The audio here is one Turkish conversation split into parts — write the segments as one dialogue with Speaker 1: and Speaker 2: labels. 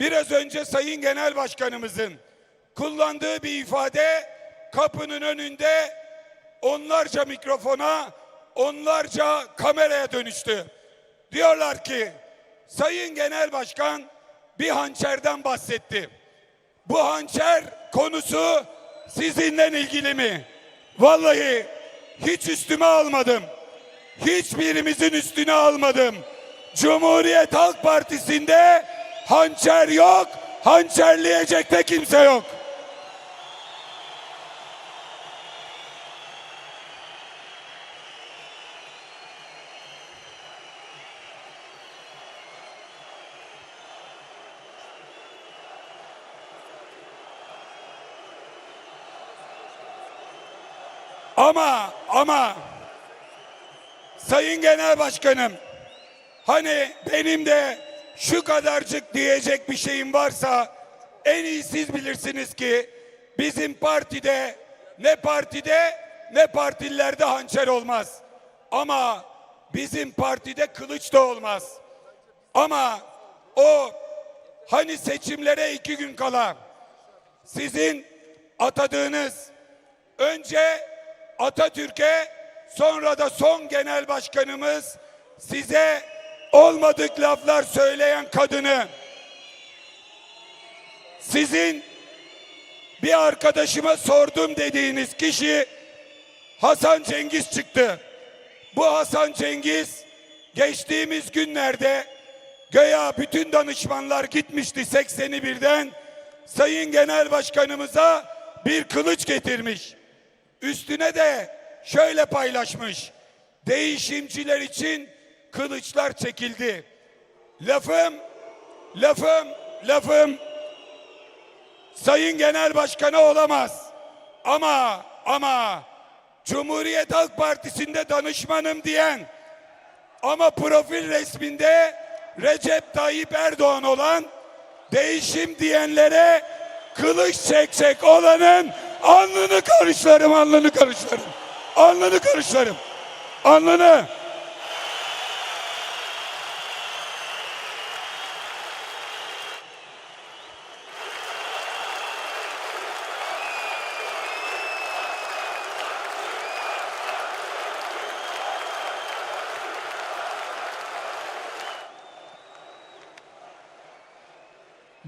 Speaker 1: Biraz önce Sayın Genel Başkanımızın kullandığı bir ifade kapının önünde onlarca mikrofona, onlarca kameraya dönüştü. Diyorlar ki Sayın Genel Başkan bir hançerden bahsetti. Bu hançer konusu sizinle ilgili mi? Vallahi hiç üstüme almadım. Hiçbirimizin üstüne almadım. Cumhuriyet Halk Partisi'nde hançer yok, hançerleyecek de kimse yok. Ama ama Sayın Genel Başkanım hani benim de şu kadarcık diyecek bir şeyim varsa en iyi siz bilirsiniz ki bizim partide ne partide ne partilerde hançer olmaz. Ama bizim partide kılıç da olmaz. Ama o hani seçimlere iki gün kala sizin atadığınız önce Atatürk'e sonra da son genel başkanımız size olmadık laflar söyleyen kadını sizin bir arkadaşıma sordum dediğiniz kişi Hasan Cengiz çıktı. Bu Hasan Cengiz geçtiğimiz günlerde göya bütün danışmanlar gitmişti 80'i birden Sayın Genel Başkanımıza bir kılıç getirmiş. Üstüne de şöyle paylaşmış. Değişimciler için kılıçlar çekildi. Lafım, lafım, lafım Sayın Genel Başkanı olamaz. Ama ama Cumhuriyet Halk Partisi'nde danışmanım diyen ama profil resminde Recep Tayyip Erdoğan olan değişim diyenlere kılıç çekecek olanın alnını karışlarım, alnını karışlarım. Alnını karışlarım. Alnını.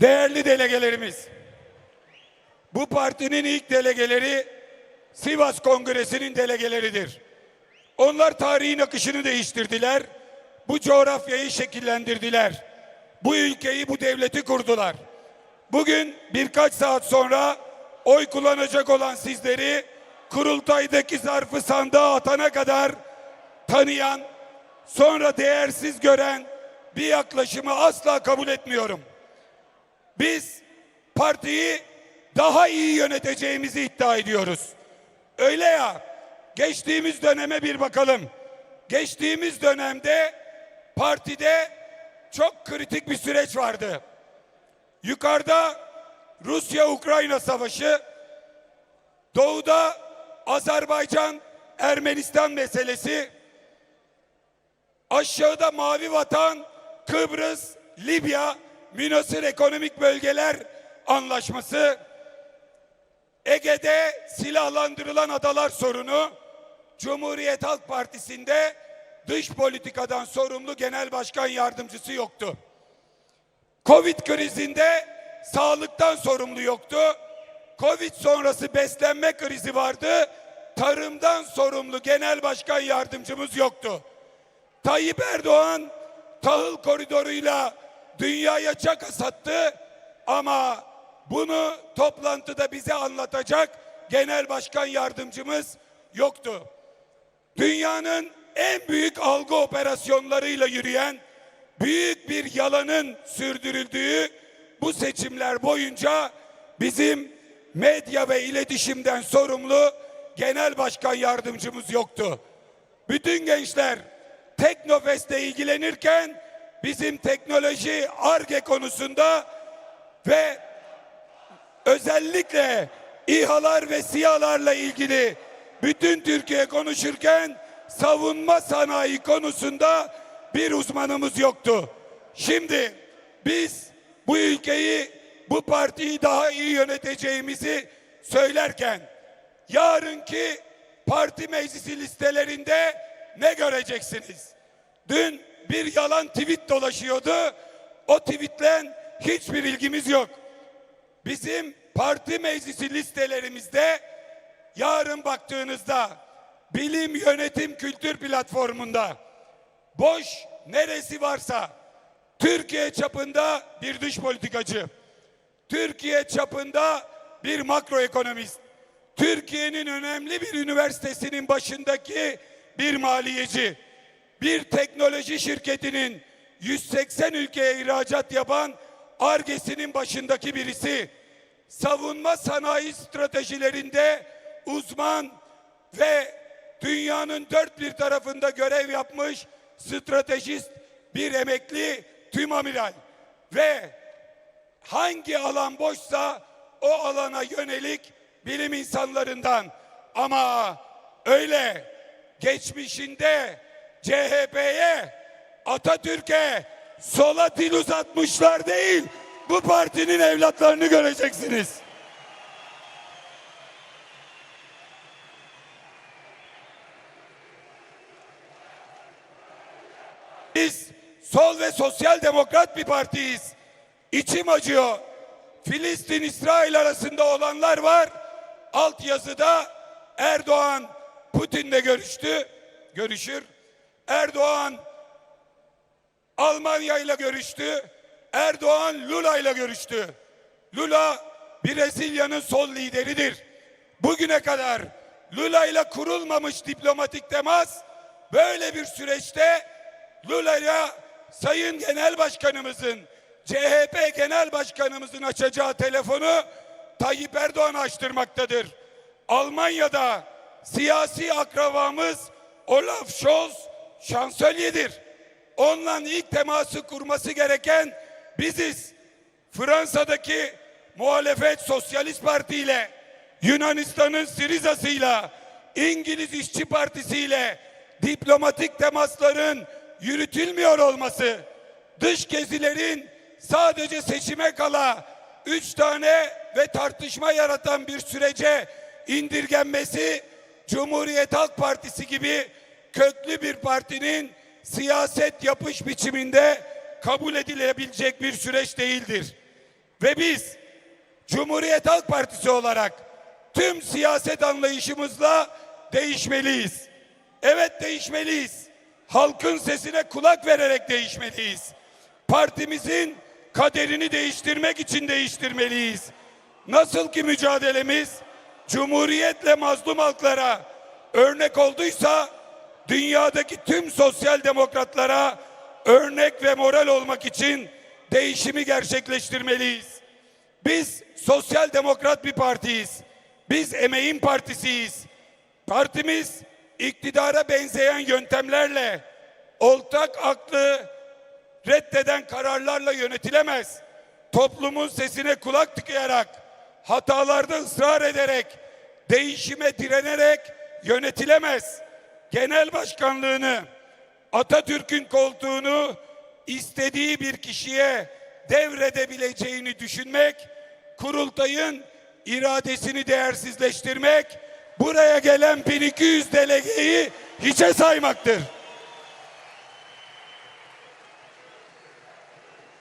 Speaker 1: Değerli delegelerimiz, bu partinin ilk delegeleri Sivas Kongresi'nin delegeleridir. Onlar tarihin akışını değiştirdiler. Bu coğrafyayı şekillendirdiler. Bu ülkeyi, bu devleti kurdular. Bugün birkaç saat sonra oy kullanacak olan sizleri kurultaydaki zarfı sandığa atana kadar tanıyan, sonra değersiz gören bir yaklaşımı asla kabul etmiyorum. Biz partiyi daha iyi yöneteceğimizi iddia ediyoruz. Öyle ya, geçtiğimiz döneme bir bakalım. Geçtiğimiz dönemde partide çok kritik bir süreç vardı. Yukarıda Rusya-Ukrayna savaşı, doğuda Azerbaycan-Ermenistan meselesi, aşağıda Mavi Vatan, Kıbrıs, Libya, Münasır Ekonomik Bölgeler Anlaşması, Ege'de silahlandırılan adalar sorunu, Cumhuriyet Halk Partisi'nde dış politikadan sorumlu genel başkan yardımcısı yoktu. Covid krizinde sağlıktan sorumlu yoktu. Covid sonrası beslenme krizi vardı. Tarımdan sorumlu genel başkan yardımcımız yoktu. Tayyip Erdoğan tahıl koridoruyla dünyaya çaka sattı ama bunu toplantıda bize anlatacak genel başkan yardımcımız yoktu. Dünyanın en büyük algı operasyonlarıyla yürüyen büyük bir yalanın sürdürüldüğü bu seçimler boyunca bizim medya ve iletişimden sorumlu genel başkan yardımcımız yoktu. Bütün gençler Teknofest'te ilgilenirken bizim teknoloji ARGE konusunda ve özellikle İHA'lar ve SİHA'larla ilgili bütün Türkiye konuşurken savunma sanayi konusunda bir uzmanımız yoktu. Şimdi biz bu ülkeyi, bu partiyi daha iyi yöneteceğimizi söylerken yarınki parti meclisi listelerinde ne göreceksiniz? Dün bir yalan tweet dolaşıyordu. O tweetle hiçbir ilgimiz yok. Bizim parti meclisi listelerimizde yarın baktığınızda bilim yönetim kültür platformunda boş neresi varsa Türkiye çapında bir dış politikacı, Türkiye çapında bir makroekonomist, Türkiye'nin önemli bir üniversitesinin başındaki bir maliyeci, bir teknoloji şirketinin 180 ülkeye ihracat yapan ARGE'sinin başındaki birisi, savunma sanayi stratejilerinde uzman ve dünyanın dört bir tarafında görev yapmış stratejist bir emekli tüm amiral. Ve hangi alan boşsa o alana yönelik bilim insanlarından. Ama öyle geçmişinde CHP'ye Atatürk'e sola dil uzatmışlar değil bu partinin evlatlarını göreceksiniz. Biz sol ve sosyal demokrat bir partiyiz. İçim acıyor. Filistin İsrail arasında olanlar var. Altyazıda Erdoğan Putin'le görüştü. Görüşür. Erdoğan Almanya ile görüştü. Erdoğan Lula ile görüştü. Lula Brezilya'nın sol lideridir. Bugüne kadar Lula ile kurulmamış diplomatik temas böyle bir süreçte Lula ile Sayın Genel Başkanımızın CHP Genel Başkanımızın açacağı telefonu Tayyip Erdoğan açtırmaktadır. Almanya'da siyasi akrabamız Olaf Scholz şansölyedir. Onunla ilk teması kurması gereken biziz. Fransa'daki muhalefet Sosyalist Parti ile Yunanistan'ın Siriza'sıyla İngiliz İşçi Partisi ile diplomatik temasların yürütülmüyor olması, dış gezilerin sadece seçime kala üç tane ve tartışma yaratan bir sürece indirgenmesi Cumhuriyet Halk Partisi gibi köklü bir partinin siyaset yapış biçiminde kabul edilebilecek bir süreç değildir. Ve biz Cumhuriyet Halk Partisi olarak tüm siyaset anlayışımızla değişmeliyiz. Evet değişmeliyiz. Halkın sesine kulak vererek değişmeliyiz. Partimizin kaderini değiştirmek için değiştirmeliyiz. Nasıl ki mücadelemiz Cumhuriyetle mazlum halklara örnek olduysa dünyadaki tüm sosyal demokratlara örnek ve moral olmak için değişimi gerçekleştirmeliyiz. Biz sosyal demokrat bir partiyiz. Biz emeğin partisiyiz. Partimiz iktidara benzeyen yöntemlerle ortak aklı reddeden kararlarla yönetilemez. Toplumun sesine kulak tıkayarak, hatalarda ısrar ederek, değişime direnerek yönetilemez. Genel başkanlığını, Atatürk'ün koltuğunu istediği bir kişiye devredebileceğini düşünmek, kurultayın iradesini değersizleştirmek, buraya gelen 1200 delegeyi hiçe saymaktır.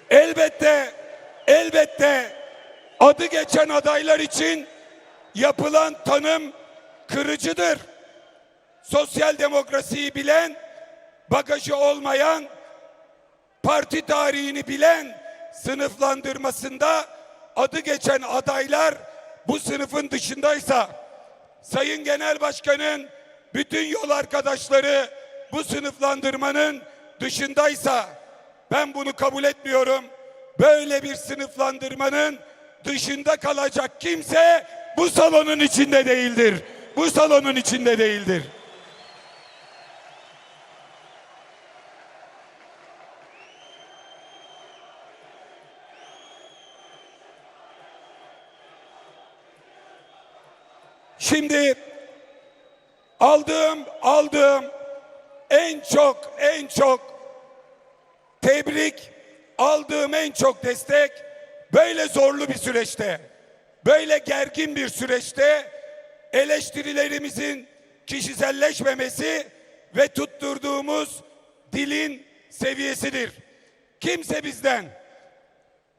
Speaker 1: Elbette, elbette adı geçen adaylar için yapılan tanım kırıcıdır. Sosyal demokrasiyi bilen, bagajı olmayan, parti tarihini bilen sınıflandırmasında adı geçen adaylar bu sınıfın dışındaysa Sayın Genel Başkan'ın bütün yol arkadaşları bu sınıflandırmanın dışındaysa ben bunu kabul etmiyorum. Böyle bir sınıflandırmanın dışında kalacak kimse bu salonun içinde değildir. Bu salonun içinde değildir. Şimdi aldığım aldığım en çok en çok tebrik aldığım en çok destek böyle zorlu bir süreçte, böyle gergin bir süreçte eleştirilerimizin kişiselleşmemesi ve tutturduğumuz dilin seviyesidir. Kimse bizden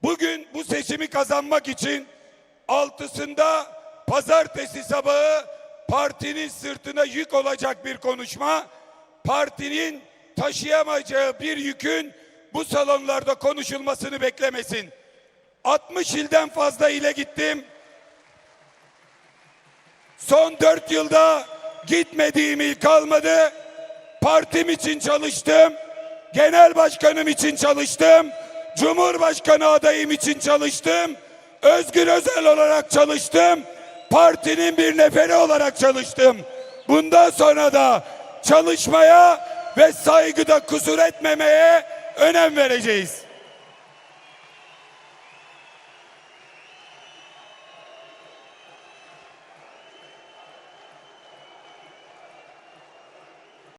Speaker 1: bugün bu seçimi kazanmak için altısında pazartesi sabahı partinin sırtına yük olacak bir konuşma, partinin taşıyamayacağı bir yükün bu salonlarda konuşulmasını beklemesin. 60 ilden fazla ile gittim. Son dört yılda gitmediğim il kalmadı. Partim için çalıştım. Genel başkanım için çalıştım. Cumhurbaşkanı adayım için çalıştım. Özgür Özel olarak çalıştım. Partinin bir neferi olarak çalıştım. Bundan sonra da çalışmaya ve saygıda kusur etmemeye önem vereceğiz.